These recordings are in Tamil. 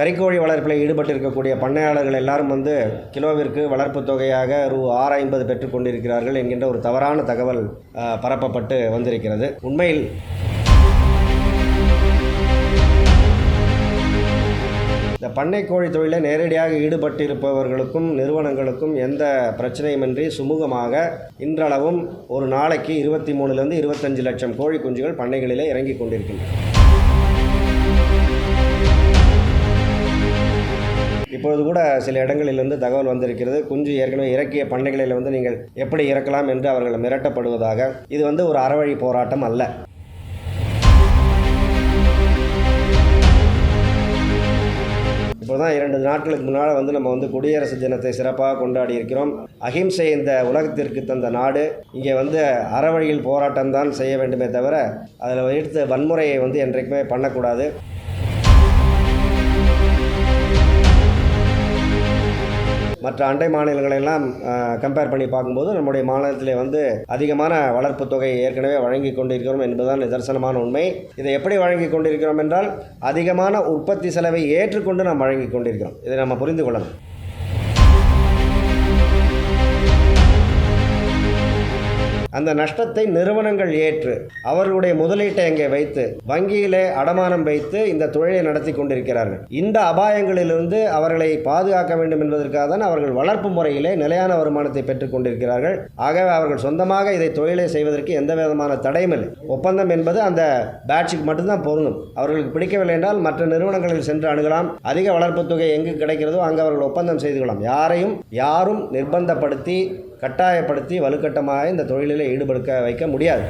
கறிக்கோழி வளர்ப்பில் ஈடுபட்டிருக்கக்கூடிய பண்ணையாளர்கள் எல்லாரும் வந்து கிலோவிற்கு வளர்ப்பு தொகையாக ரூ ஆறு ஐம்பது பெற்றுக்கொண்டிருக்கிறார்கள் என்கின்ற ஒரு தவறான தகவல் பரப்பப்பட்டு வந்திருக்கிறது. உண்மையில் இந்த பண்ணை கோழி தொழிலில் நேரடியாக ஈடுபட்டிருப்பவர்களுக்கும் நிறுவனங்களுக்கும் எந்த பிரச்சனையுமின்றி சுமூகமாக இன்றளவும் ஒரு நாளைக்கு இருபத்தி மூணுலேருந்து இருபத்தஞ்சு லட்சம் கோழி குஞ்சுகள் பண்ணைகளிலே இறங்கி கொண்டிருக்கின்றன. இப்பொழுது கூட சில இடங்களிலிருந்து தகவல் வந்திருக்கிறது. குஞ்சு ஏற்கனவே இறக்கிய பண்ணைகளில் வந்து நீங்கள் எப்படி இறக்கலாம் என்று அவர்கள் மிரட்டப்படுவதாக. இது வந்து ஒரு அறவழி போராட்டம் அல்ல. இப்போ தான் இரண்டு நாட்களுக்கு முன்னால் வந்து நம்ம வந்து குடியரசு தினத்தை சிறப்பாக கொண்டாடி இருக்கிறோம். அகிம்சை இந்த உலகத்திற்கு தந்த நாடு. இங்கே வந்து அறவழியில் போராட்டம் தான் செய்ய வேண்டுமே தவிர அதில் எடுத்த வன்முறையை வந்து என்றைக்குமே பண்ணக்கூடாது. மற்ற அண்டை மாநிலங்களெல்லாம் கம்பேர் பண்ணி பார்க்கும்போது நம்முடைய மாநிலத்திலே வந்து அதிகமான வளர்ப்பு தொகை ஏற்கனவே வழங்கி கொண்டிருக்கிறோம் என்பதுதான் நிதர்சனமான உண்மை. இதை எப்படி வழங்கி கொண்டிருக்கிறோம் என்றால் அதிகமான உற்பத்தி செலவை ஏற்றுக்கொண்டு நாம் வழங்கி கொண்டிருக்கிறோம். இதை நம்ம புரிந்து கொள்ளணும். அந்த நஷ்டத்தை நிறுவனங்கள் ஏற்று அவர்களுடைய முதலீட்டை அங்கே வைத்து வங்கியிலே அடமானம் வைத்து இந்த தொழிலை நடத்தி கொண்டிருக்கிறார்கள். இந்த அபாயங்களிலிருந்து அவர்களை பாதுகாக்க வேண்டும் என்பதற்காக தான் அவர்கள் வளர்ப்பு முறையிலே நிலையான வருமானத்தை பெற்றுக் கொண்டிருக்கிறார்கள். ஆகவே அவர்கள் சொந்தமாக இதை தொழிலை செய்வதற்கு எந்த விதமான தடையும் இல்லை. ஒப்பந்தம் என்பது அந்த பேட்சுக்கு மட்டும்தான் பொருந்தும். அவர்களுக்கு பிடிக்கவில்லை என்றால் மற்ற நிறுவனங்களில் சென்று அணுகலாம். அதிக வளர்ப்பு தொகை எங்கு கிடைக்கிறதோ அங்கு அவர்கள் ஒப்பந்தம் செய்து கொள்ளலாம். யாரையும் யாரும் நிர்பந்தப்படுத்தி கட்டாயப்படுத்தி வலுக்கட்டமாக இந்த தொழிலில் ஈடுபடுக்க வைக்க முடியாது.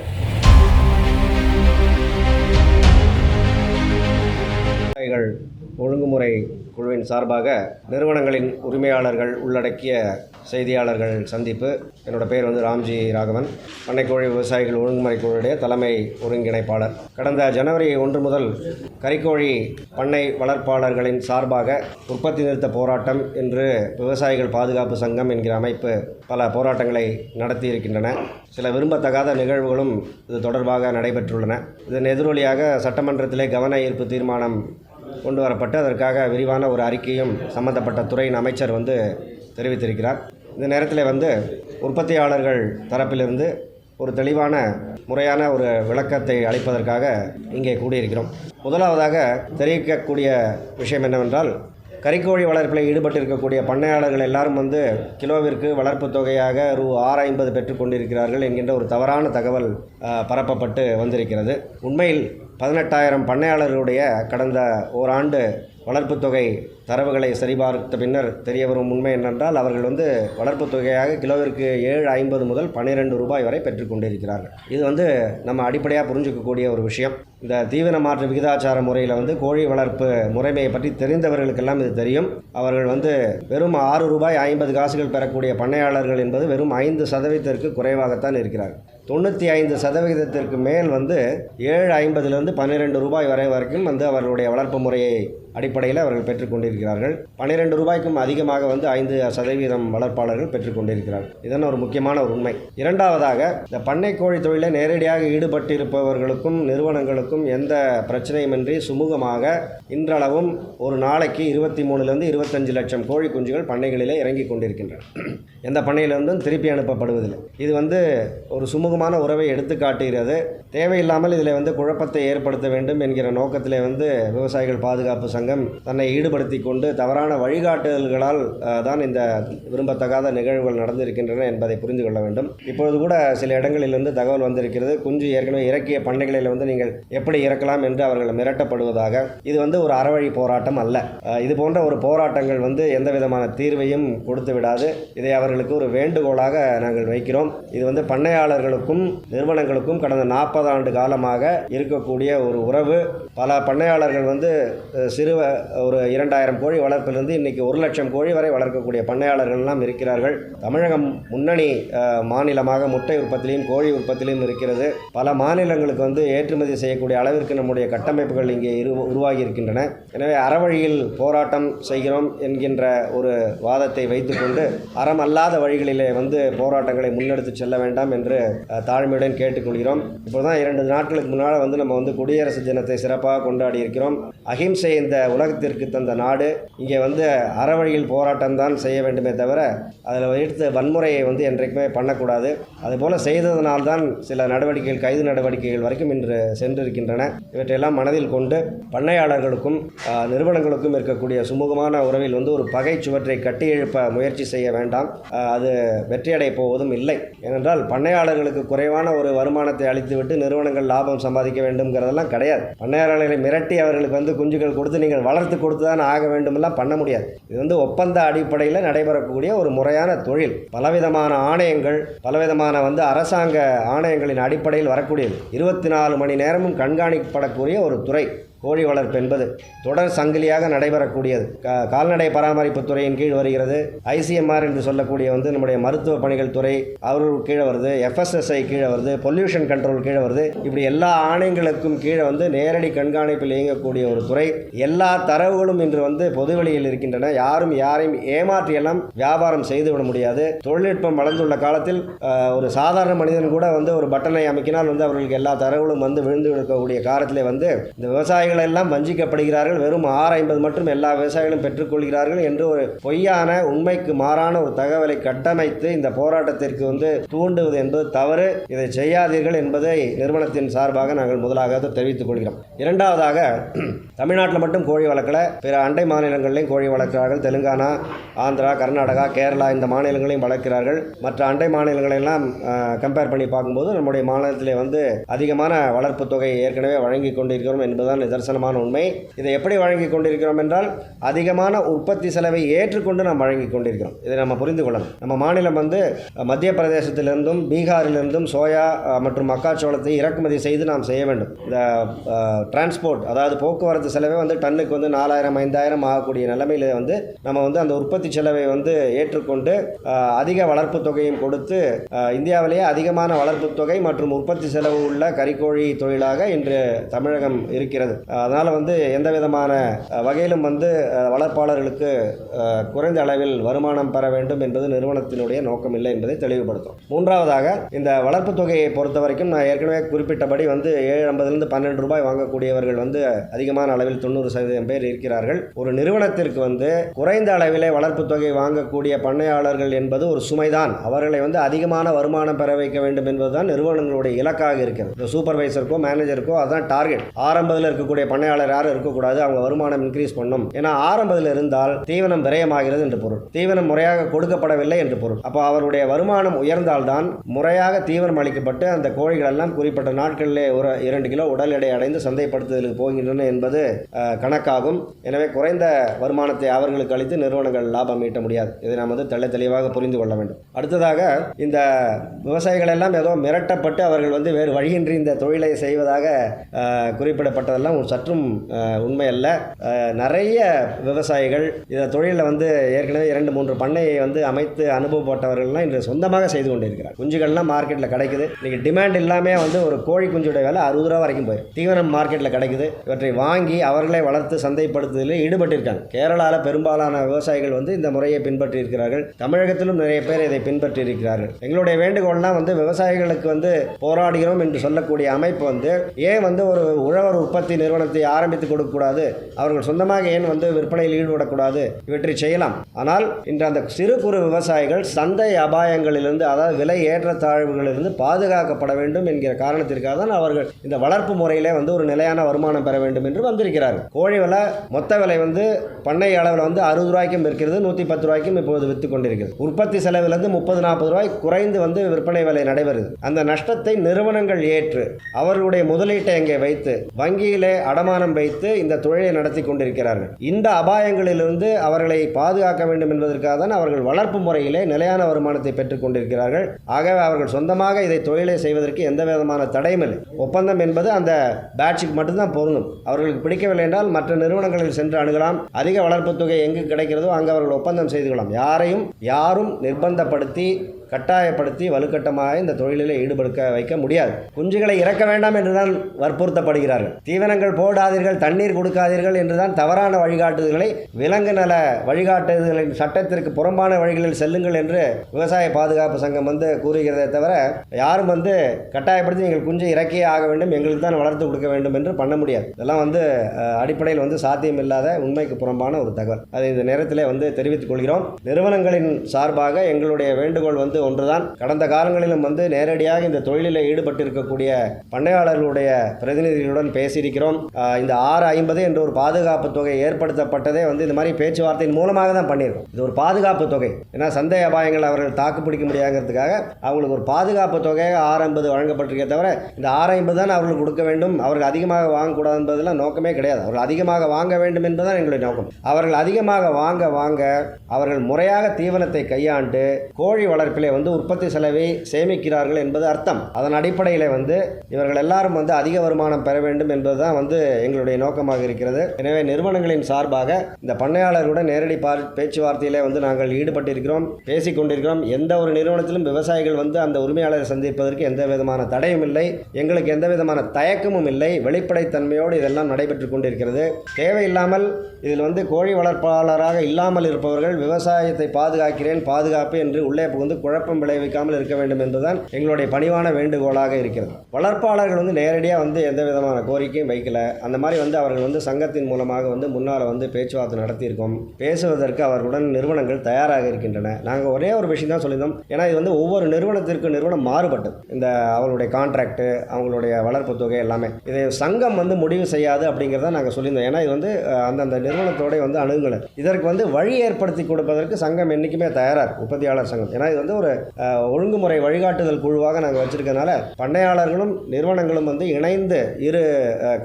ஒழுங்குமுறை குழுவின் சார்பாக நிறுவனங்களின் உரிமையாளர்கள் உள்ளடக்கிய செய்தியாளர்கள் சந்திப்பு. என்னோட பேர் வந்து ராம்ஜி ராகவன். பண்ணைக்கோழி விவசாயிகள் ஒழுங்குமுறை குழுடைய தலைமை ஒருங்கிணைப்பாளர். கடந்த ஜனவரி ஒன்று முதல் கறிக்கோழி பண்ணை வளர்ப்பாளர்களின் சார்பாக உற்பத்தி நிறுத்த போராட்டம் என்று விவசாயிகள் பாதுகாப்பு சங்கம் என்கிற அமைப்பு பல போராட்டங்களை நடத்தி இருக்கின்றன சில விரும்பத்தகாத நிகழ்வுகளும் இது தொடர்பாக நடைபெற்றுள்ளன. இதன் எதிரொலியாக சட்டமன்றத்திலே கவன ஈர்ப்பு தீர்மானம் கொண்டு வரப்பட்டு அதற்காக விரிவான ஒரு அறிக்கையும் சம்பந்தப்பட்ட துறையின் அமைச்சர் வந்து தெரிவித்திருக்கிறார். இந்த நேரத்தில் வந்து உற்பத்தியாளர்கள் தரப்பிலிருந்து ஒரு தெளிவான முறையான ஒரு விளக்கத்தை அளிப்பதற்காக இங்கே கூடியிருக்கிறோம். முதலாவதாக தெரிவிக்கக்கூடிய விஷயம் என்னவென்றால் கறிக்கோழி வளர்ப்பில் ஈடுபட்டிருக்கக்கூடிய பண்ணையாளர்கள் எல்லாரும் வந்து கிலோவிற்கு வளர்ப்பு தொகையாக ரூ ஆறு ஐம்பது பெற்றுக்கொண்டிருக்கிறார்கள் என்கின்ற ஒரு தவறான தகவல் பரப்பப்பட்டு வந்திருக்கிறது. உண்மையில் பதினெட்டாயிரம் பண்ணையாளர்களுடைய கடந்த ஓராண்டு வளர்ப்பு தொகை தரவுகளை சரிபார்த்த பின்னர் தெரிய வரும் உண்மை என்னென்றால் அவர்கள் வந்து வளர்ப்பு தொகையாக கிலோவிற்கு ஏழு ஐம்பது முதல் பன்னிரெண்டு ரூபாய் வரை பெற்றுக்கொண்டிருக்கிறார்கள் இது வந்து நம்ம அடிப்படையாக புரிஞ்சுக்கக்கூடிய ஒரு விஷயம். இந்த தீவன மாற்று விகிதாச்சார முறையில் வந்து கோழி வளர்ப்பு முறைமையை பற்றி தெரிந்தவர்களுக்கெல்லாம் இது தெரியும். அவர்கள் வந்து வெறும் ஆறு ரூபாய் ஐம்பது காசுகள் பெறக்கூடிய பண்ணையாளர்கள் என்பது வெறும் ஐந்து சதவீதத்திற்கு குறைவாகத்தான் இருக்கிறார்கள். தொண்ணூற்றி ஐந்து சதவிகிதத்திற்கு மேல் வந்து ஏழு ஐம்பதுலேருந்து பன்னிரெண்டு ரூபாய் வரை வரைக்கும் வந்து அவர்களுடைய வளர்ப்பு முறையை அடிப்படையில் அவர்கள் பெற்றுக்கொண்டிருக்கிறார்கள். பன்னிரெண்டு ரூபாய்க்கும் அதிகமாக வந்து ஐந்து சதவீதம் வளர்ப்பாளர்கள் பெற்றுக்கொண்டிருக்கிறார்கள் இதன் ஒரு முக்கியமான ஒரு உண்மை. இரண்டாவதாக இந்த பண்ணை கோழி தொழிலில் நேரடியாக ஈடுபட்டிருப்பவர்களுக்கும் நிறுவனங்களுக்கும் எந்த பிரச்சனையுமின்றி சுமூகமாக இன்றளவும் ஒரு நாளைக்கு இருபத்தி மூணுலேருந்து இருபத்தஞ்சு லட்சம் கோழி குஞ்சுகள் பண்ணைகளிலே இறங்கி கொண்டிருக்கின்றன. எந்த பண்ணையிலிருந்தும் திருப்பி அனுப்பப்படுவதில்லை. இது வந்து ஒரு சுமூகமான உறவை எடுத்து காட்டுகிறது தேவையில்லாமல் இதில் வந்து குழப்பத்தை ஏற்படுத்த வேண்டும் என்கிற நோக்கத்திலே வந்து விவசாயிகள் பாதுகாப்பு சங்கம் தன்னை ஈடுபடுத்தி கொண்டு தவறான வழிகாட்டுதல்களால் தான் இந்த விரும்பத்தகாத நிகழ்வுகள் நடந்திருக்கின்றன என்பதை புரிந்து கொள்ள வேண்டும். இப்பொழுது கூட சில இடங்களிலிருந்து தகவல் வந்திருக்கிறது. குஞ்சு ஏற்கனவே இறக்கிய பண்ணைகளில் வந்து நீங்கள் எப்படி இறக்கலாம் என்று அவர்கள் மிரட்டப்படுவதாக. இது வந்து ஒரு அறவழி போராட்டம் அல்ல. இது போன்ற ஒரு போராட்டங்கள் வந்து எந்த விதமான தீர்வையும் கொடுத்து விடாது. இதை அவர்களுக்கு ஒரு வேண்டுகோளாக நாங்கள் வைக்கிறோம். இது வந்து பண்ணையாளர்களுக்கும் நிறுவனங்களுக்கும் கடந்த நாற்பது ஆண்டு காலமாக இருக்கக்கூடிய ஒரு உறவு. பல பண்ணையாளர்கள் வந்து சிறு சிறு ஒரு இரண்டாயிரம் கோழி வளர்ப்பிலிருந்து இன்னைக்கு ஒரு லட்சம் கோழி வரை வளர்க்கக்கூடிய பண்ணையாளர்கள்லாம் இருக்கிறார்கள். தமிழகம் முன்னணி மாநிலமாக முட்டை உற்பத்திலையும் கோழி உற்பத்திலையும் இருக்கிறது. பல மாநிலங்களுக்கு வந்து ஏற்றுமதி செய்யக்கூடிய அளவிற்கு நம்முடைய கட்டமைப்புகள் இங்கே இரு உருவாகி இருக்கின்றன எனவே அறவழியில் போராட்டம் செய்கிறோம் என்கின்ற ஒரு வாதத்தை வைத்துக்கொண்டு அறம் அல்லாத வழிகளிலே வந்து போராட்டங்களை முன்னெடுத்து செல்ல வேண்டாம் என்று தாழ்மையுடன் கேட்டுக்கொள்கிறோம். இப்போ தான் இரண்டு நாட்களுக்கு முன்னால் வந்து நம்ம வந்து குடியரசு தினத்தை சிறப்பாக கொண்டாடி இருக்கிறோம் அகிம்சை இந்த உலகத்திற்கு தந்த நாடு. இங்கே வந்து அறவழியில் போராட்டம் தான் செய்ய வேண்டுமே தவிர அதில் எடுத்த வன்முறையை வந்து என்றைக்குமே பண்ணக்கூடாது. அதுபோல் செய்ததனால்தான் சில நடவடிக்கைகள் கைது நடவடிக்கைகள் வரைக்கும் இன்று சென்றிருக்கின்றன. இவற்றையெல்லாம் மனதில் கொண்டு பண்ணையாளர்களுக்கும் நிறுவனங்களுக்கும் இருக்கக்கூடிய சுமூகமான உறவில் வந்து ஒரு பகை சுவற்றை கட்டி எழுப்ப முயற்சி செய்ய வேண்டாம். அது வெற்றியடைய போவதும் இல்லை. ஏனென்றால் பண்ணையாளர்களுக்கு குறைவான ஒரு வருமானத்தை அளித்துவிட்டு நிறுவனங்கள் லாபம் சம்பாதிக்க வேண்டும்ங்கிறதெல்லாம் கிடையாது. பண்ணையாளர்களை மிரட்டி அவர்களுக்கு வந்து குஞ்சுகள் கொடுத்து நீங்கள் வளர்த்து கொடுத்து தான் ஆக வேண்டுமெல்லாம் பண்ண முடியாது. இது வந்து ஒப்பந்த அடிப்படையில் நடைபெறக்கூடிய ஒரு முறையான தொழில். பலவிதமான ஆணையங்கள் பலவிதமான வந்து அரசாங்க ஆணையங்களின் அடிப்படையில் வரக்கூடியது. இருபத்தி நாலு மணி நேரமும் கண்காணிக்கப்படக்கூடிய ஒரு துறை. கோழி வளர்ப்பு என்பது தொடர் சங்கிலியாக நடைபெறக்கூடியது. கால்நடை பராமரிப்பு துறையின் கீழ் வருகிறது. ஐசிஎம்ஆர் என்று சொல்லக்கூடிய வந்து நம்முடைய மருத்துவ பணிகள் துறை அவர்கள் கீழே வருது. எஃப்எஸ்எஸ்ஐ கீழே வருது. பொல்யூஷன் கண்ட்ரோல் கீழே வருது. இப்படி எல்லா ஆணையங்களுக்கும் கீழே வந்து நேரடி கண்காணிப்பில் இயங்கக்கூடிய ஒரு துறை. எல்லா தரவுகளும் இன்று வந்து பொதுவெளியில் இருக்கின்றன. யாரும் யாரையும் ஏமாற்றியெல்லாம் வியாபாரம் செய்துவிட முடியாது. தொழில்நுட்பம் வளர்ந்துள்ள காலத்தில் ஒரு சாதாரண மனிதன் கூட வந்து ஒரு பட்டனை அமைக்கினால் வந்து அவர்களுக்கு எல்லா தரவுகளும் வந்து விழுந்து இருக்கக்கூடிய காலத்திலே வந்து இந்த விவசாயிகள் எல்லாம் வஞ்சிக்கப்படுகிறார்கள். வெறும் ஆறு ஐம்பது மட்டும் எல்லா விவசாயிகளும் பெற்றுக்கொள்கிறார்கள் என்று ஒரு பொய்யான உண்மைக்கு மாறான ஒரு தகவலை கட்டமைத்து இந்த போராட்டத்திற்கு வந்து தூண்டுவது என்பது தவறு. இதை செய்யாதீர்கள் என்பதை நிறுவனத்தின் சார்பாக நாங்கள் முதலாக தெரிவித்துக் கொள்கிறோம். இரண்டாவதாக தமிழ்நாட்டில் மட்டும் கோழி வளர்க்கல. பிற அண்டை மாநிலங்களிலும் கோழி வளர்க்கிறார்கள். தெலுங்கானா ஆந்திரா கர்நாடகா கேரளா இந்த மாநிலங்களையும் வளர்க்கிறார்கள். மற்ற அண்டை மாநிலங்களெல்லாம் கம்பேர் பண்ணி பார்க்கும்போது நம்முடைய மாநிலத்திலே வந்து அதிகமான வளர்ப்பு தொகை ஏற்கனவே வழங்கி கொண்டிருக்கிறோம் என்பதுதான் நிதர்சனமான உண்மை. இதை எப்படி வழங்கி கொண்டிருக்கிறோம் என்றால் அதிகமான உற்பத்தி செலவை ஏற்றுக்கொண்டு நாம் வழங்கி கொண்டிருக்கிறோம். இதை நம்ம புரிந்து கொள்ளணும். நம்ம மாநிலம் வந்து மத்திய பிரதேசத்திலிருந்தும் பீகாரிலிருந்தும் சோயா மற்றும் மக்காச்சோளத்தை இறக்குமதி செய்து நாம் செய்ய வேண்டும். இந்த டிரான்ஸ்போர்ட் அதாவது போக்குவரத்து செலவே வந்து டன்னுக்கு வந்து நாலாயிரம் ஐந்தாயிரம் ஆகக்கூடிய நிலைமையில் வந்து நம்ம வந்து அந்த உற்பத்தி செலவை வந்து ஏற்றுக்கொண்டு அதிக வளர்ப்பு தொகையும் கொடுத்து இந்தியாவிலேயே அதிகமான வளர்ப்பு தொகை மற்றும் உற்பத்தி செலவு உள்ள கறிக்கோழி தொழிலாக இன்று தமிழகம் இருக்கிறது. அதனால் வந்து எந்த விதமான வகையிலும் வந்து வளர்ப்பாளர்களுக்கு குறைந்த அளவில் வருமானம் பெற வேண்டும் என்பது நிறுவனத்தினுடைய நோக்கம் இல்லை என்பதை தெளிவுபடுத்தும். மூன்றாவதாக இந்த வளர்ப்பு தொகையை பொறுத்த வரைக்கும் நான் ஏற்கனவே குறிப்பிட்டபடி வந்து ஏழு ஐம்பதுலேருந்து பன்னெண்டு ரூபாய் வாங்கக்கூடியவர்கள் வந்து அதிகமான அளவில் தொண்ணூறு சதவீதம் பேர் இருக்கிறார்கள். ஒரு நிறுவனத்திற்கு வந்து குறைந்த அளவிலே வளர்ப்பு தொகை வாங்கக்கூடிய பண்ணையாளர்கள் என்பது ஒரு சுமைதான். அவர்களை வந்து அதிகமான வருமானம் பெற வைக்க வேண்டும் என்பதுதான் நிறுவனங்களுடைய இலக்காக இருக்கிறது. இந்த சூப்பர்வைசருக்கோ மேனேஜருக்கோ அதான் டார்கெட். ஆரம்பத்தில் இருக்கக்கூடிய பண்ணையாளர் யாரும் இருக்கக்கூடாது அவங்க வருமானம் இன்க்ரீஸ் பண்ணும். ஏன்னா ஆரம்பத்தில் இருந்தால் தீவனம் விரயமாகிறது என்று பொருள். தீவனம் முறையாக கொடுக்கப்படவில்லை என்று பொருள். அப்போ அவருடைய வருமானம் உயர்ந்தால்தான் முறையாக தீவனம் அளிக்கப்பட்டு அந்த கோழிகள் எல்லாம் குறிப்பிட்ட நாட்களிலே ஒரு இரண்டு கிலோ உடல் எடை அடைந்து சந்தைப்படுத்துதலுக்கு போகின்றன என்பது கணக்காகும். எனவே குறைந்த வருமானத்தை அவர்களுக்கு அளித்து நிறுவனங்கள் லாபம் ஈட்ட முடியாது. இதை நாம் வந்து தெள்ள தெளிவாக புரிந்து கொள்ள வேண்டும். அடுத்ததாக இந்த விவசாயிகள் எல்லாம் ஏதோ மிரட்டப்பட்டு அவர்கள் வந்து வேறு வழியின்றி இந்த தொழிலை செய்வதாக குறிப்பிடப்பட்டதெல்லாம் சற்றும் உண்மை அல்ல நிறைய விவசாயிகள் இந்த தொழிலில் வந்து ஏற்கனவே இரண்டு மூன்று பண்ணையை வந்து அமைத்து அனுபவப்பட்டவர்கள்லாம் இன்று சொந்தமாக செய்து கொண்டிருக்கிறார். குஞ்சுகள்லாம் மார்க்கெட்டில் கிடைக்குது. இன்றைக்கி டிமாண்ட் இல்லாமல் வந்து ஒரு கோழி குஞ்சுடைய விலை அறுபது ரூபா வரைக்கும் போயிடும் தீவனம் மார்க்கெட்டில் கிடைக்குது. இவற்றை வாங்கி அவர்களை வளர்த்து சந்தைப்படுத்துதலில் ஈடுபட்டிருக்காங்க. கேரளாவில் பெரும்பாலான விவசாயிகள் வந்து இந்த முறையை பின்பற்றி இருக்கிறார்கள் தமிழகத்திலும் நிறைய பேர் இதை பின்பற்றி இருக்கிறார்கள் எங்களுடைய வேண்டுகோள்லாம் வந்து விவசாயிகளுக்கு வந்து போராடுகிறோம் என்று சொல்லக்கூடிய அமைப்பு வந்து ஏன் வந்து ஒரு உழவர் உற்பத்தி நிறுவனத்தை ஆரம்பித்து கொடுக்கக்கூடாது. அவர்கள் சொந்தமாக ஏன் வந்து விற்பனையில் ஈடுபடக்கூடாது? இவற்றை செய்யலாம். ஆனால் இன்று அந்த சிறு குறு விவசாயிகள் சந்தை அபாயங்களிலிருந்து அதாவது விலை ஏற்றத்தாழ்வுகளிலிருந்து பாதுகாக்கப்பட வேண்டும் என்கிற காரணத்திற்காக தான் அவர்கள் இந்த வளர்ப்பு முறையிலே வந்து ஒரு நிலையான வருமானம் பெற வேண்டும் என்று வந்திருக்கிறார்கள். கோழி விலை மொத்த விலை வந்து பண்ணை அளவில் வந்து அறுபது ரூபாய்க்கும் இருக்கிறது நூற்றி பத்து ரூபாய்க்கும் இப்போது விற்று கொண்டிருக்கிறது. உற்பத்தி செலவிலிருந்து முப்பது நாற்பது ரூபாய் குறைந்து வந்து விற்பனை விலை நடைபெறுது. அந்த நஷ்டத்தை நிறுவனங்கள் ஏற்று அவர்களுடைய முதலீட்டை அங்கே வைத்து வங்கியிலே அடமானம் வைத்து இந்த தொழிலை நடத்தி கொண்டிருக்கிறார்கள். இந்த அபாயங்களிலிருந்து அவர்களை பாதுகாக்க வேண்டும் என்பதற்காக தான் அவர்கள் வளர்ப்பு முறையிலே நிலையான வருமானத்தை பெற்றுக் கொண்டிருக்கிறார்கள். ஆகவே அவர்கள் சொந்தமாக இதை தொழிலை செய்வதற்கு எந்த விதமான தடையும் இல்லை. ஒப்பந்தம் என்பது அந்த பேட்சுக்கு மட்டும்தான் பொருந்தும். அவர்களுக்கு பிடிக்கவில்லை என்றால் மற்ற நிறுவனங்களில் சென்று அணுகலாம். அதிக வளர்ப்பு தொகை எங்கு கிடைக்கிறதோ அங்கு அவர்கள் ஒப்பந்தம் செய்து கொள்ளலாம். யாரையும் யாரும் நிர்பந்தப்படுத்தி கட்டாயப்படுத்தி வலுக்கட்டமாக இந்த தொழிலில் ஈடுபடுத்த வைக்க முடியாது. குஞ்சுகளை இறக்க வேண்டாம் என்றுதான் வற்புறுத்தப்படுகிறார்கள். தீவனங்கள் போடாதீர்கள் தண்ணீர் கொடுக்காதீர்கள் என்றுதான் தவறான வழிகாட்டுதல்களை விலங்கு நல வழிகாட்டுதல்களின் சட்டத்திற்கு புறம்பான வழிகளில் செல்லுங்கள் என்று விவசாய பாதுகாப்பு சங்கம் வந்து கூறுகிறதே தவிர யாரும் வந்து கட்டாயப்படுத்தி நீங்கள் குஞ்சு இறக்கியே ஆக வேண்டும் எங்களுக்கு தான் வளர்த்து கொடுக்க வேண்டும் என்று பண்ண முடியாது. இதெல்லாம் வந்து அடிப்படையில் வந்து சாத்தியம் இல்லாத உண்மைக்கு புறம்பான ஒரு தகவல். அதை இந்த நேரத்திலே வந்து தெரிவித்துக் கொள்கிறோம். நிறுவனங்களின் சார்பாக எங்களுடைய வேண்டுகோள் வந்து ஒன்றுதான். கடந்த காலங்களிலும் வந்து நேரடியாக இந்த தொழிலில் ஈடுபட்டிருக்கக்கூடிய பண்ணையாளர்களுடைய பிரதிநிதிகளுடன் பேசியிருக்கிறோம். இந்த ஆறு ஐம்பது என்ற ஒரு பாதுகாப்பு தொகை ஏற்படுத்தப்பட்டதே வந்து இந்த மாதிரி பேச்சுவார்த்தையின் மூலமாக தான் பண்ணியிருக்கோம். இது ஒரு பாதுகாப்பு தொகை. ஏன்னா சந்தை அபாயங்கள் அவர்கள் தாக்கு பிடிக்க முடியாங்கிறதுக்காக அவங்களுக்கு ஒரு பாதுகாப்பு தொகையாக ஆறு ஐம்பது வழங்கப்பட்டிருக்கே தவிர இந்த ஆறு ஐம்பது தான் அவர்களுக்கு கொடுக்க வேண்டும். அவர்கள் அதிகமாக வாங்கக்கூடாது என்பதெல்லாம் நோக்கமே கிடையாது. அவர்கள் அதிகமாக வாங்க வேண்டும் என்பதுதான் எங்களுடைய நோக்கம். அவர்கள் அதிகமாக வாங்க வாங்க அவர்கள் முறையாக தீவனத்தை கையாண்டு கோழி வளர்ப்பிலே வந்து உற்பத்தி செலவை சேமிக்கிறார்கள் என்பது அர்த்தம். அதன் அடிப்படையில் வந்து இவர்கள் எல்லாரும் வந்து அதிக வருமானம் பெற வேண்டும் என்பதுதான் வந்து எங்களுடைய நோக்கமாக இருக்கிறது. எனவே நிறுவனங்களின் சார்பாக இந்த பண்ணையாளர்களுடன் நேரடி பார் பேச்சுவார்த்தையிலே வந்து நாங்கள் ஈடுபட்டிருக்கிறோம் பேசிக் கொண்டிருக்கிறோம். எந்த ஒரு நிறுவனத்திலும் விவசாயிகள் வந்து அந்த உரிமையாளரை சந்திப்பதற்கு எந்த விதமான தடையும் இல்லை. எங்களுக்கு எந்த விதமான தயக்கமும் இல்லை. வெளிப்படைத்தன்மையோடு இதெல்லாம் நடைபெற்று கொண்டிருக்கிறது. தேவையில்லாமல் இதில் வந்து கோழி வளர்ப்பாளராக இல்லாமல் இருப்பவர்கள் விவசாயத்தை பாதுகாக்கிறேன் பாதுகாப்பு என்று உள்ளே புகுந்து குழப்பம் விளைவிக்காமல் இருக்க வேண்டும் என்றுதான் எங்களுடைய பணிவான வேண்டுகோளாக இருக்கிறது. வளர்ப்பாளர்கள் வந்து நேரடியாக வந்து எந்த விதமான கோரிக்கையும் வைக்கல. அந்த மாதிரி வந்து அவர்கள் வந்து சங்கத்தின் மூலமாக வந்து முன்னால் வந்து பேச்சுவார்த்தை நடத்தியிருக்கோம். பேசுவதற்கு அவர்களுடன் நிறுவனங்கள் தயாராக இருக்கின்றன. நாங்கள் ஒரே ஒரு விஷயம் தான் சொல்லியிருந்தோம். ஏன்னா இது வந்து ஒவ்வொரு நிறுவனத்திற்கு நிறுவனம் மாறுபட்டது. இந்த அவங்களுடைய கான்ட்ராக்ட் அவங்களுடைய வளர்ப்பு தொகை எல்லாமே. இதை சங்கம் வந்து முடிவு செய்யாது அப்படிங்கிறத நாங்கள் சொல்லியிருந்தோம். ஏன்னா இது வந்து அந்தந்த நிறுவனத்தோடய வந்து அணுகுங்கள் இதற்கு வந்து வழி ஏற்படுத்தி கொடுப்பதற்கு சங்கம் என்றைக்குமே தயாராக உற்பத்தியாளர் சங்கம். ஏன்னா இது வந்து ஒரு ஒழுங்குமுறை வழிகாட்டுதல் குழுவாக நாங்கள் வச்சுருக்கனால பண்ணையாளர்களும் நிறுவனங்களும் வந்து இணைந்து இரு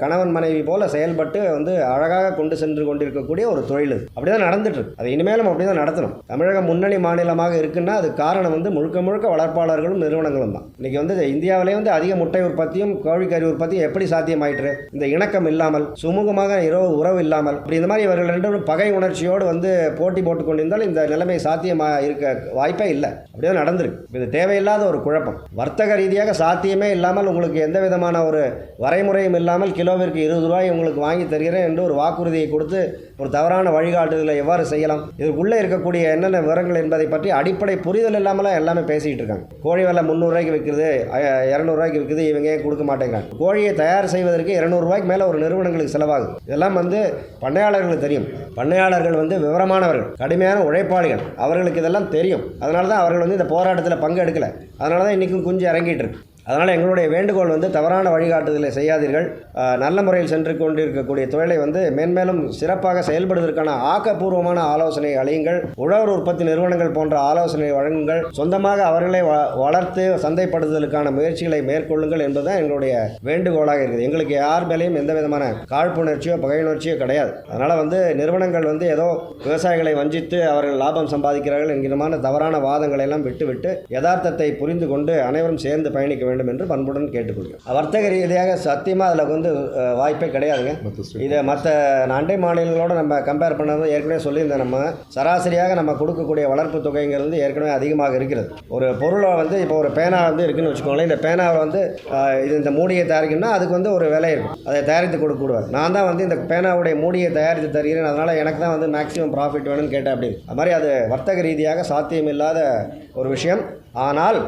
கணவன் மனைவி போல செயல்பட்டு வந்து அழகாக கொண்டு சென்று கொண்டிருக்கக்கூடிய ஒரு தொழில் இது. அப்படிதான் நடந்துட்டு அதை அது இனிமேலும் அப்படி தான் நடத்தணும். தமிழகம் முன்னணி மாநிலமாக இருக்குன்னா அது காரணம் வந்து முழுக்க முழுக்க வளர்ப்பாளர்களும் நிறுவனங்களும் தான். இன்றைக்கி வந்து இந்தியாவிலே வந்து அதிக முட்டை உற்பத்தியும் கோழிக்கறி உற்பத்தியும் எப்படி சாத்தியமாயிற்று? இந்த இணக்கம் இல்லாமல் சுமூகமாக இரவு உறவு இல்லாமல் அப்படி இந்த மாதிரி மாதிரி இவர்கள் ரெண்டும் பகை உணர்ச்சியோடு வந்து போட்டி போட்டு கொண்டிருந்தால் இந்த நிலைமை சாத்தியமாக இருக்க வாய்ப்பே இல்லை. அப்படியே நடந்திருக்கு. இது தேவையில்லாத ஒரு குழப்பம். வர்த்தக ரீதியாக சாத்தியமே இல்லாமல் உங்களுக்கு எந்த விதமான ஒரு வரைமுறையும் இல்லாமல் கிலோவிற்கு இருபது ரூபாய் உங்களுக்கு வாங்கி தருகிறேன் என்று ஒரு வாக்குறுதியை கொடுத்து ஒரு தவறான வழிகாட்டுதலை எவ்வாறு செய்யலாம்? இதற்குள்ளே இருக்கக்கூடிய என்னென்ன விவரங்கள் என்பதை பற்றி அடிப்படை புரிதல் இல்லாமல் எல்லாமே பேசிக்கிட்டு இருக்காங்க. கோழி விலை முந்நூறுரூவாய்க்கு விற்கிறது இரநூறுவாய்க்கு விற்கிறது இவங்க கொடுக்க மாட்டேங்கிறாங்க? கோழியை தயார் செய்வதற்கு இரநூறுவாய்க்கு மேலே ஒரு நிறுவனங்களுக்கு செலவாகுது. இதெல்லாம் வந்து பண்ணையாளர்கள் பண்ணையாளர்களுக்கு தெரியும். பண்ணையாளர்கள் வந்து விவரமானவர்கள் கடுமையான உழைப்பாளிகள். அவர்களுக்கு இதெல்லாம் தெரியும். அதனால தான் அவர்கள் வந்து இந்த போராட்டத்தில் பங்கு எடுக்கலை அதனால தான் இன்றைக்கும் குஞ்சு இறங்கிட்டு இருக்கு. அதனால் எங்களுடைய வேண்டுகோள் வந்து தவறான வழிகாட்டுதலை செய்யாதீர்கள். நல்ல முறையில் சென்று கொண்டிருக்கக்கூடிய தொழிலை வந்து மேன்மேலும் சிறப்பாக செயல்படுவதற்கான ஆக்கப்பூர்வமான ஆலோசனை அழியுங்கள் உழவர் உற்பத்தி நிறுவனங்கள் போன்ற ஆலோசனை வழங்குங்கள். சொந்தமாக அவர்களை வ- வளர்த்து சந்தைப்படுத்துதலுக்கான முயற்சிகளை மேற்கொள்ளுங்கள் என்பதுதான் எங்களுடைய வேண்டுகோளாக இருக்குது. எங்களுக்கு யார் மேலேயும் எந்த விதமான காழ்ப்புணர்ச்சியோ பகையுணர்ச்சியோ கிடையாது. அதனால் வந்து நிறுவனங்கள் வந்து ஏதோ விவசாயிகளை வஞ்சித்து அவர்கள் லாபம் சம்பாதிக்கிறார்கள் என்கிறமான தவறான வாதங்களை எல்லாம் விட்டுவிட்டு யதார்த்தத்தை புரிந்து கொண்டு அனைவரும் சேர்ந்து பயணிக்க வேண்டும். என்று பண்புடன் கேட்டுக்கொள்கிறோம். வர்த்தக ரீதியாக சத்தியமாக அதில் வந்து வாய்ப்பே கிடையாதுங்க. இதை மற்ற அண்டை மாநிலங்களோட நம்ம கம்பேர் பண்ணது ஏற்கனவே சொல்லியிருந்தேன் நம்ம. சராசரியாக நம்ம கொடுக்கக்கூடிய வளர்ப்பு தொகைங்கிறது ஏற்கனவே அதிகமாக இருக்கிறது. ஒரு பொருளை வந்து இப்போ ஒரு பேனா வந்து இருக்குன்னு வச்சுக்கோங்களேன். இந்த பேனாவை வந்து இது இந்த மூடியை தயாரிக்கணும்னா அதுக்கு வந்து ஒரு விலை இருக்கும். அதை தயாரித்து கொடுக்க கூடாது. நான் தான் வந்து இந்த பேனாவுடைய மூடியை தயாரித்து தருகிறேன். அதனால் எனக்கு தான் வந்து மேக்ஸிமம் ப்ராஃபிட் வேணும்னு கேட்டேன் அப்படின்னு. அது மாதிரி அது வர்த்தக ரீதியாக சாத்தியமில்லாத ஒரு விஷயம். ஆனால்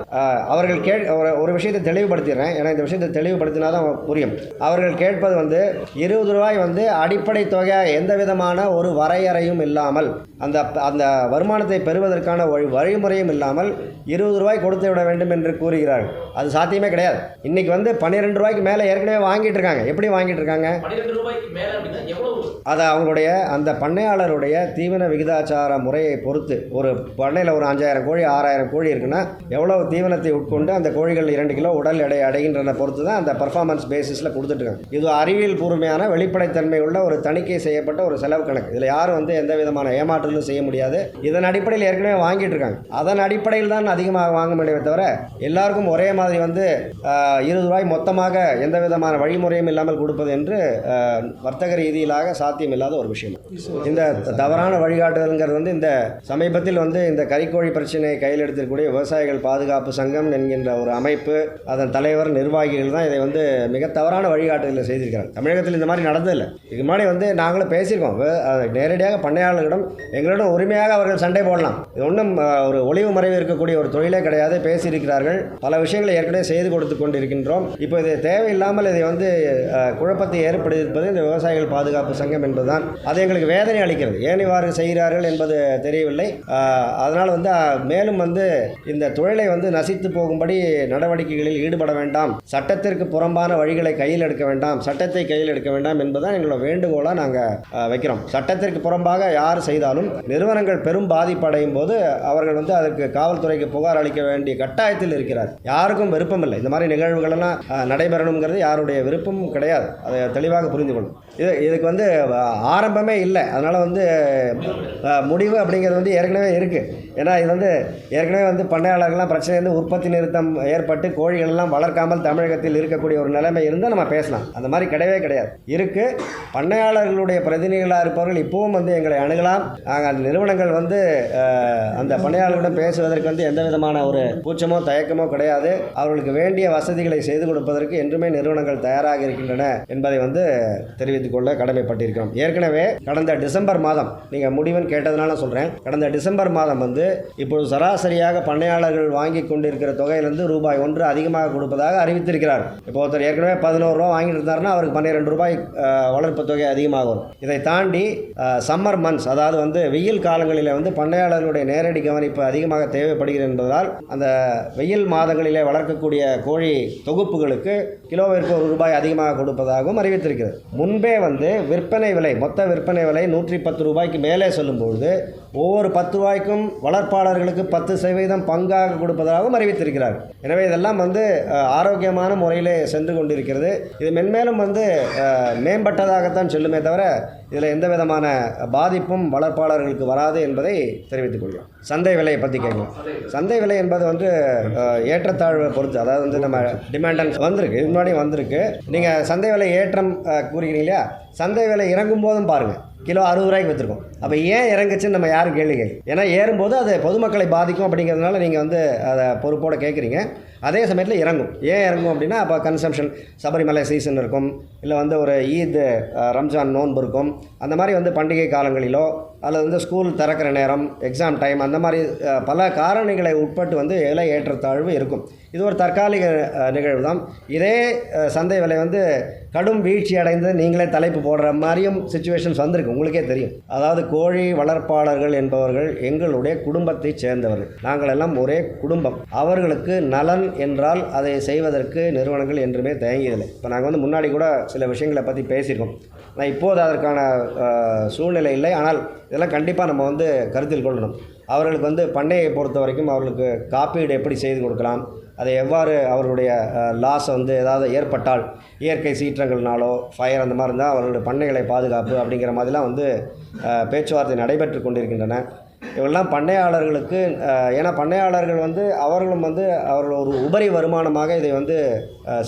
அவர்கள் கே ஒரு ஒரு விஷயத்தை தெளிவுபடுத்திடுறேன். ஏன்னா இந்த விஷயத்தை தெளிவுபடுத்தினா தான் புரியும். அவர்கள் கேட்பது வந்து இருபது ரூபாய் வந்து அடிப்படை தொகை எந்த விதமான ஒரு வரையறையும் இல்லாமல் அந்த அந்த வருமானத்தை பெறுவதற்கான வழி வழிமுறையும் இல்லாமல் இருபது ரூபாய் கொடுத்து விட வேண்டும் என்று கூறுகிறார்கள் அது சாத்தியமே கிடையாது. இன்னைக்கு வந்து பன்னிரெண்டு ரூபாய்க்கு மேலே ஏற்கனவே வாங்கிட்டு இருக்காங்க. எப்படி வாங்கிட்டு இருக்காங்க? அது அவங்களுடைய அந்த பண்ணையாளருடைய தீவன விகிதாச்சார முறையை பொறுத்து ஒரு பண்ணையில் ஒரு அஞ்சாயிரம் கோழி ஆறாயிரம் கோழி இருக்குன்னா எவ்வளோ தீவனத்தை உட்கொண்டு அந்த கோழிகள் இரண்டு கிலோ உடல் எடை அடைகின்றன பொறுத்து தான் அந்த பர்ஃபார்மன்ஸ் பேசிஸில் கொடுத்துட்ருக்காங்க இது அறிவியல் பூர்வமையான வெளிப்படைத்தன்மை உள்ள ஒரு தணிக்கை செய்யப்பட்ட ஒரு செலவு கணக்கு. இதில் யாரும் வந்து எந்த விதமான ஏமாற்றலும் செய்ய முடியாது. இதன் அடிப்படையில் ஏற்கனவே வாங்கிட்டு இருக்காங்க. அதன் அடிப்படையில் தான் அதிகமாக வாங்க முடியுமே தவிர எல்லாருக்கும் ஒரே மாதிரி வந்து இருபது ரூபாய் மொத்தமாக எந்த விதமான வழிமுறையும் இல்லாமல் கொடுப்பது என்று வர்த்தக ரீதியிலாக சாத்தியம் இல்லாத ஒரு விஷயம். இந்த தவறான வழிகாட்டுதல்ங்கிறது வந்து இந்த சமீபத்தில் வந்து இந்த கறிக்கோழி பிரச்சனையை கையில் எடுத்திருக்கக்கூடிய விவசாயிகள் பாதுகாப்பு சங்கம் என்கின்ற ஒரு அமைப்பு அதன் தலைவர் நிர்வாகிகள் தான் இதை வந்து மிக தவறான வழிகாட்டுதலை செய்திருக்கிறாங்க. தமிழகத்தில் இந்த மாதிரி நடந்ததில்லை. இதுக்கு முன்னாடி வந்து நாங்களும் பேசியிருக்கோம். நேரடியாக பண்ணையாளர்களிடம் எங்களிடம் உரிமையாக அவர்கள் சண்டை போடலாம். இது ஒன்றும் ஒரு ஒளிவு மறைவு இருக்கக்கூடிய ஒரு தொழிலே கிடையாது. பேசியிருக்கிறார்கள். பல விஷயங்களை ஏற்கனவே செய்து கொடுத்து கொண்டிருக்கின்றோம். இப்போ இது தேவையில்லாமல் இதை வந்து குழப்பத்தை ஏற்படுத்தியிருப்பது இந்த விவசாயிகள் பாதுகாப்பு சங்கம் என்பதுதான். அது எங்களுக்கு வேதனை அளிக்கிறது. ஏன் இவ்வாறு செய்கிறார்கள் என்பது தெரியவில்லை. அதனால் வந்து மேலும் வந்து இந்த தொழிலை வந்து நசித்து போகும்படி நடவடிக்கைகளில் ஈடுபட வேண்டாம். சட்டத்திற்கு புறம்பான வழிகளை கையில் எடுக்க வேண்டாம். சட்டத்தை கையில் எடுக்க வேண்டாம் என்பதுதான் எங்களோட வேண்டுகோளாக நாங்கள் வைக்கிறோம். சட்டத்திற்கு புறம்பாக யார் செய்தாலும் நிறுவனங்கள் பெரும் பாதிப்படையும் போது அவர்கள் வந்து அதற்கு காவல்துறைக்கு புகார் அளிக்க வேண்டிய கட்டாயத்தில் இருக்கிறார். யாருக்கும் விருப்பம் இல்லை இந்த மாதிரி நிகழ்வுகளெல்லாம் நடைபெறணுங்கிறது யாருடைய விருப்பமும் கிடையாது. அதை தெளிவாக புரிந்து கொள்ளும் இது இதுக்கு வந்து ஆரம்பமே இல்லை. அதனால் வந்து முடிவு அப்படிங்கிறது வந்து ஏற்கனவே இருக்குது ஏன்னா இது வந்து ஏற்கனவே வந்து பண்ணையாளர்கள்லாம் பிரச்சனை வந்து உற்பத்தி நிறுத்தம் ஏற்பட்டு கோழிகள் எல்லாம் வளர்க்காமல் தமிழகத்தில் இருக்கக்கூடிய ஒரு நிலைமை இருந்தால் நம்ம பேசலாம். அந்த மாதிரி கிடையவே கிடையாது. இருக்குது பண்ணையாளர்களுடைய பிரதிநிதிகளாக இருப்பவர்கள் இப்போவும் வந்து எங்களை அணுகலாம். நாங்கள் அந்த நிறுவனங்கள் வந்து அந்த பண்ணையாளர்களிடம் பேசுவதற்கு வந்து எந்த விதமான ஒரு கூச்சமோ தயக்கமோ கிடையாது. அவர்களுக்கு வேண்டிய வசதிகளை செய்து கொடுப்பதற்கு என்றுமே நிறுவனங்கள் தயாராக இருக்கின்றன என்பதை வந்து தெரிவித்துக் கொள்ள கடமைப்பட்டிருக்கிறோம். ஏற்கனவே கடந்த டிசம்பர் மாதம் நீங்கள் முடிவுன்னு கேட்டதுனால சொல்கிறேன் கடந்த டிசம்பர் மாதம் வந்து இப்பொழுது சராசரியாக பண்ணையாளர்கள் வாங்கி கொண்டிருக்கிற தொகையிலிருந்து ரூபாய் ஒன்று அதிகமாக கொடுப்பதாக அறிவித்திருக்கிறார். இப்போ ஒருத்தர் ஏற்கனவே பதினோரு ரூபா வாங்கிட்டு இருந்தாருன்னா அவருக்கு பன்னிரெண்டு ரூபாய் வளர்ப்பு தொகை அதிகமாக வரும் இதை தாண்டி சம்மர் மந்த்ஸ் அதாவது வந்து வெயில் காலங்களில் வந்து பண்ணையாளர்களுடைய நேரடி கவனிப்பு அதிகமாக தேவைப்படுகிறது என்பதால் அந்த வெயில் மாதங்களிலே வளர்க்கக்கூடிய கோழி தொகுப்புகளுக்கு கிலோவிற்கு ஒரு ரூபாய் அதிகமாக கொடுப்பதாகவும் அறிவித்திருக்கிறது. முன்பே வந்து விற்பனை விலை மொத்த விற்பனை விலை நூற்றி பத்து ரூபாய்க்கு மேலே சொல்லும்பொழுது ஒவ்வொரு பத்து ரூபாய்க்கும் வளர்ப்பாளர்களுக்கு பத்து சதவீதம் பங்காக கொடுப்பதாகவும் அறிவித்திருக்கிறார். எனவே இதெல்லாம் வந்து ஆரோக்கியமான முறையிலே சென்று கொண்டிருக்கிறது. இது மென்மேலும் வந்து மேம்பட்டதாகத்தான் செல்லுமே தவிர இதில் எந்த விதமான பாதிப்பும் வளர்ப்பாளர்களுக்கு வராது என்பதை தெரிவித்துக் கொள்கிறோம். சந்தை விலையை பற்றி கேட்கலாம். சந்தை விலை என்பது வந்து ஏற்றத்தாழ்வை பொறுத்து அதாவது வந்து நம்ம டிமாண்டன்ஸ் வந்திருக்கு முன்னாடி வந்திருக்கு. நீங்கள் சந்தை விலை ஏற்றம் கூறுகிறீங்க இல்லையா? சந்தை விலை இறங்கும் போதும் பாருங்கள் கிலோ அறுபது ரூபாய்க்கு வச்சுருக்கோம் அப்போ ஏன் இறங்குச்சுன்னு நம்ம யாரும் கேளுங்க. ஏன்னா ஏறும்போது அது பொதுமக்களை பாதிக்கும் அப்படிங்கிறதுனால நீங்கள் வந்து அதை பொறுப்போடு கேட்குறீங்க அதே சமயத்தில் இறங்கும். ஏன் இறங்கும் அப்படின்னா அப்போ கன்சம்ஷன் சபரிமலை சீசன் இருக்கும். இல்லை வந்து ஒரு ஈத் ரம்ஜான் நோன்பு இருக்கும். அந்த மாதிரி வந்து பண்டிகை காலங்களிலோ அல்லது வந்து ஸ்கூல் திறக்கிற நேரம் எக்ஸாம் டைம் அந்த மாதிரி பல காரணிகளை உட்பட்டு வந்து விலை ஏற்றத்தாழ்வு இருக்கும். இது ஒரு தற்காலிக நிகழ்வு தான் இதே சந்தை விலை வந்து கடும் வீழ்ச்சி அடைந்து நீங்களே தலைப்பு போடுற மாதிரியும் சுச்சுவேஷன்ஸ் வந்திருக்கு. உங்களுக்கே தெரியும். அதாவது கோழி வளர்ப்பாளர்கள் என்பவர்கள் எங்களுடைய குடும்பத்தைச் சேர்ந்தவர்கள். நாங்கள் எல்லாம் ஒரே குடும்பம். அவர்களுக்கு நலன் என்றால் அதை செய்வதற்கு நிறுவனங்கள் என்றுமே தயங்கியதில்லை. இப்போ நாங்கள் வந்து முன்னாடி கூட சில விஷயங்களை பற்றி பேசியிருக்கோம். நான் இப்போது அதற்கான சூழ்நிலை இல்லை. ஆனால் இதெல்லாம் கண்டிப்பாக நம்ம வந்து கருத்தில் கொள்ளணும். அவர்களுக்கு வந்து பண்ணையை பொறுத்த வரைக்கும் அவர்களுக்கு காப்பீடு எப்படி செய்து கொடுக்கலாம்? அதை எவ்வாறு அவருடைய லாஸ் வந்து ஏதாவது ஏற்பட்டால் இயற்கை சீற்றங்கள்னாலோ ஃபயர் அந்த மாதிரி இருந்தால் அவர்களுடைய பண்ணைகளை பாதுகாப்பு அப்படிங்கிற மாதிரிலாம் வந்து பேச்சுவார்த்தை நடைபெற்று கொண்டிருக்கின்றன. இவெல்லாம் பண்ணையாளர்களுக்கு ஏன்னா பண்ணையாளர்கள் வந்து அவர்களும் வந்து அவர்கள் ஒரு உபரி வருமானமாக இதை வந்து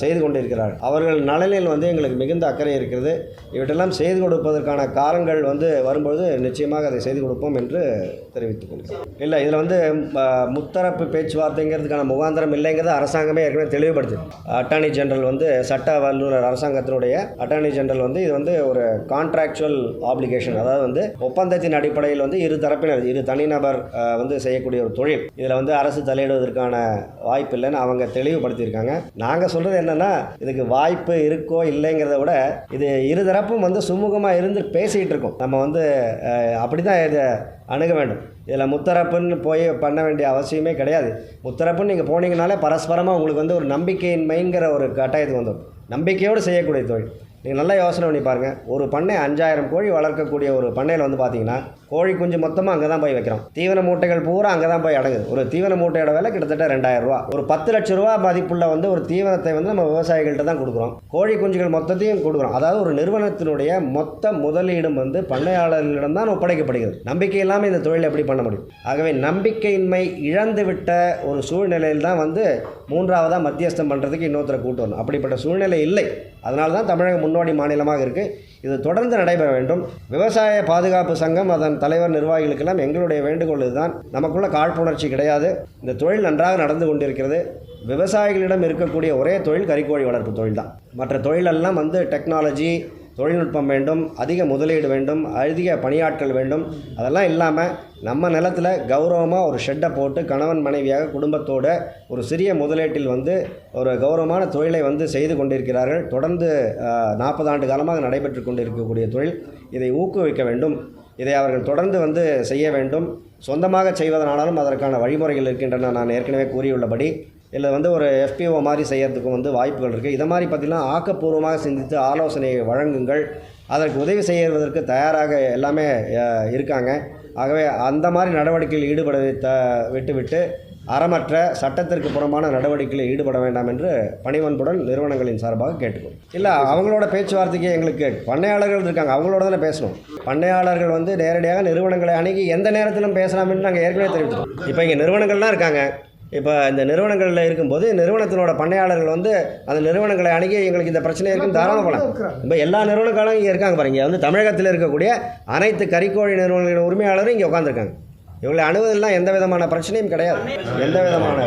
செய்து கொண்டிருக்கிறார்கள். அவர்கள் நலனில் வந்து எங்களுக்கு மிகுந்த அக்கறை இருக்கிறது. இவற்றெல்லாம் செய்து கொடுப்பதற்கான காலங்கள் வந்து வரும்பொழுது நிச்சயமாக அதை செய்து கொடுப்போம் என்று தெரிவித்துக் கொள்கிறேன் இல்லை இதில் வந்து முத்தரப்பு பேச்சுவார்த்தைங்கிறதுக்கான முகாந்திரம் இல்லைங்கிறத அரசாங்கமே ஏற்கனவே தெளிவுபடுது அட்டார்னி ஜெனரல் வந்து சட்ட வல்லுநர் அரசாங்கத்தினுடைய அட்டார்னி ஜெனரல் வந்து இது வந்து ஒரு கான்ட்ராக்சுவல் ஆப்ளிகேஷன் அதாவது வந்து ஒப்பந்தத்தின் அடிப்படையில் வந்து இரு தரப்பினர் இரு தனிநபர் வந்து செய்யக்கூடிய ஒரு தொழில். இதில் வந்து அரசு தலையிடுவதற்கான வாய்ப்பு இல்லைன்னு அவங்க தெளிவுபடுத்தியிருக்காங்க. நாங்கள் சொல்கிறது என்னென்னா இதுக்கு வாய்ப்பு இருக்கோ இல்லைங்கிறத விட இது இருதரப்பும் வந்து சுமூகமாக இருந்து பேசிகிட்டு இருக்கோம். நம்ம வந்து அப்படி தான் இதை அணுக வேண்டும். இதில் முத்தரப்புன்னு போய் பண்ண வேண்டிய அவசியமே கிடையாது. முத்தரப்புன்னு நீங்கள் போனீங்கனாலே பரஸ்பரமாக உங்களுக்கு வந்து ஒரு நம்பிக்கையின்மைங்கிற ஒரு கட்டாயத்துக்கு வந்துடும். நம்பிக்கையோடு செய்யக்கூடிய தொழில். நீங்கள் நல்லா யோசனை பண்ணி பாருங்கள் ஒரு பண்ணை அஞ்சாயிரம் கோழி வளர்க்கக்கூடிய ஒரு பண்ணையில் வந்து பார்த்தீங்கன்னா கோழி குஞ்சு மொத்தமாக அங்கே தான் போய் வைக்கிறோம். தீவன மூட்டைகள் பூரா அங்கே தான் போய் அடங்குது. ஒரு தீவன மூட்டையோட விலை கிட்டத்தட்ட ரெண்டாயிரம் ரூபா. ஒரு பத்து லட்ச ரூபா மதிப்புள்ள வந்து ஒரு தீவனத்தை வந்து நம்ம விவசாயிகள்கிட்ட தான் கொடுக்குறோம். கோழி குஞ்சுகள் மொத்தத்தையும் கொடுக்குறோம். அதாவது ஒரு நிறுவனத்தினுடைய மொத்த முதலீடும் வந்து பண்ணையாளர்களிடம் தான் ஒப்படைக்கப்படுகிறது. நம்பிக்கை இல்லாமல் இந்த தொழில் எப்படி பண்ண முடியும்? ஆகவே நம்பிக்கையின்மை இழந்து விட்ட ஒரு சூழ்நிலையில் தான் வந்து மூன்றாவதாக மத்தியஸ்தம் பண்ணுறதுக்கு இன்னொருத்தரை கூட்டு வரணும். அப்படிப்பட்ட சூழ்நிலை இல்லை. அதனால தான் தமிழகம் முன்னோடி மாநிலமாக இருக்குது இது தொடர்ந்து நடைபெற வேண்டும். விவசாய பாதுகாப்பு சங்கம் அதன் தலைவர் நிர்வாகிகளுக்கெல்லாம் எங்களுடைய வேண்டுகோள் இதுதான். நமக்குள்ள காழ்ப்புணர்ச்சி கிடையாது. இந்த தொழில் நன்றாக நடந்து கொண்டிருக்கிறது. விவசாயிகளிடம் இருக்கக்கூடிய ஒரே தொழில் கறிக்கோழி வளர்ப்பு தொழில் தான். மற்ற தொழிலெல்லாம் வந்து டெக்னாலஜி தொழில்நுட்பம் வேண்டும் அதிக முதலீடு வேண்டும் அதிக பணியாட்கள் வேண்டும். அதெல்லாம் இல்லாமல் நம்ம நிலத்தில் கௌரவமாக ஒரு ஷெட்டை போட்டு கணவன் மனைவியாக குடும்பத்தோட ஒரு சிறிய முதலீட்டில் வந்து ஒரு கௌரவமான தொழிலை வந்து செய்து கொண்டிருக்கிறார்கள். தொடர்ந்து நாற்பது ஆண்டு காலமாக நடைபெற்று கொண்டிருக்கக்கூடிய தொழில் இதை ஊக்குவிக்க வேண்டும். இதை அவர்கள் தொடர்ந்து வந்து செய்ய வேண்டும். சொந்தமாக செய்வதனாலும் அதற்கான வழிமுறைகள் இருக்கின்றன நான் ஏற்கனவே கூறியுள்ளபடி. இல்லை வந்து ஒரு எஃபிஓ மாதிரி செய்கிறதுக்கும் வந்து வாய்ப்புகள் இருக்குது இதை மாதிரி பார்த்திங்கன்னா ஆக்கப்பூர்வமாக சிந்தித்து ஆலோசனை வழங்குங்கள். அதற்கு உதவி செய்வதற்கு தயாராக எல்லாமே இருக்காங்க. ஆகவே அந்த மாதிரி நடவடிக்கையில் ஈடுபட த விட்டுவிட்டு அறமற்ற சட்டத்திற்கு புறமான நடவடிக்கையில் ஈடுபட வேண்டாம் என்று பணிவன்புடன் நிறுவனங்களின் சார்பாக கேட்டுக்கணும் இல்லை அவங்களோட பேச்சுவார்த்தைக்கு எங்களுக்கு பண்ணையாளர்கள் இருக்காங்க. அவங்களோட தானே பேசணும். பண்ணையாளர்கள் வந்து நேரடியாக நிறுவனங்களை அணுகி எந்த நேரத்திலும் பேசலாம் என்று நாங்கள் ஏற்கனவே தெரிவித்தோம் இப்போ இங்கே நிறுவனங்கள்லாம் இருக்காங்க. இப்போ இந்த நிறுவனங்களில் இருக்கும்போது நிறுவனத்தினோட பண்ணையாளர்கள் வந்து அந்த நிறுவனங்களை அணுகி எங்களுக்கு இந்த பிரச்சனை இருக்குன்னு தாராளம் போகலாம் இப்போ எல்லா நிறுவனங்களும் இங்கே இருக்காங்க பாருங்க. வந்து தமிழகத்தில் இருக்கக்கூடிய அனைத்து கறிக்கோழி நிறுவனங்களின் உரிமையாளரும் இங்கே உட்காந்துருக்காங்க இவங்களை அணுவதெல்லாம் எந்த விதமான பிரச்சனையும் கிடையாது. எந்த விதமான